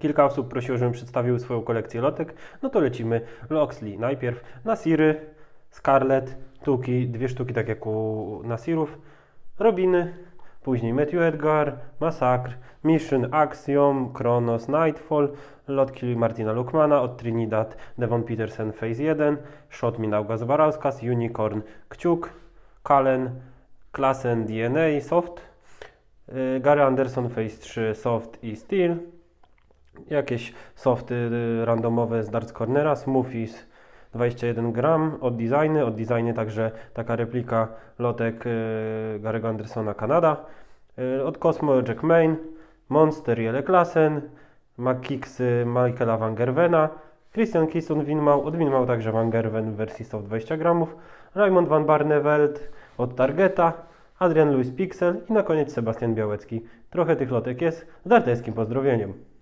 Kilka osób prosiło, żebym przedstawił swoją kolekcję lotek. No to lecimy. Loxley najpierw. Nasiry, Scarlet, Tuki, dwie sztuki tak jak u Nasirów. Robiny, później Matthew Edgar, Massacre, Mission, Axiom, Kronos, Nightfall, lotki Martina Lukmana od Trinidad, Devon Peterson Phase 1, Shot Minauga Zwarauskas, Unicorn, Kciuk, Kalen, Klassen DNA, Soft, y, Gary Anderson Phase 3, Soft i Steel, jakieś softy y, randomowe z Darts Cornera, Smoothies 21 gram od designy, od designy także taka replika lotek y, Gary'ego Andersona Kanada, y, od Cosmo Jack Main, Monster Jelle Klassen, Makixy Michaela Van Gerwena, Christian Kisson Winmau, od Winmau także Van Gerwen w wersji soft 20 gramów, Raymond Van Barneveld od Targeta, Adrian Louis Pixel i na koniec Sebastian Białecki. Trochę tych lotek jest, z dartejskim pozdrowieniem.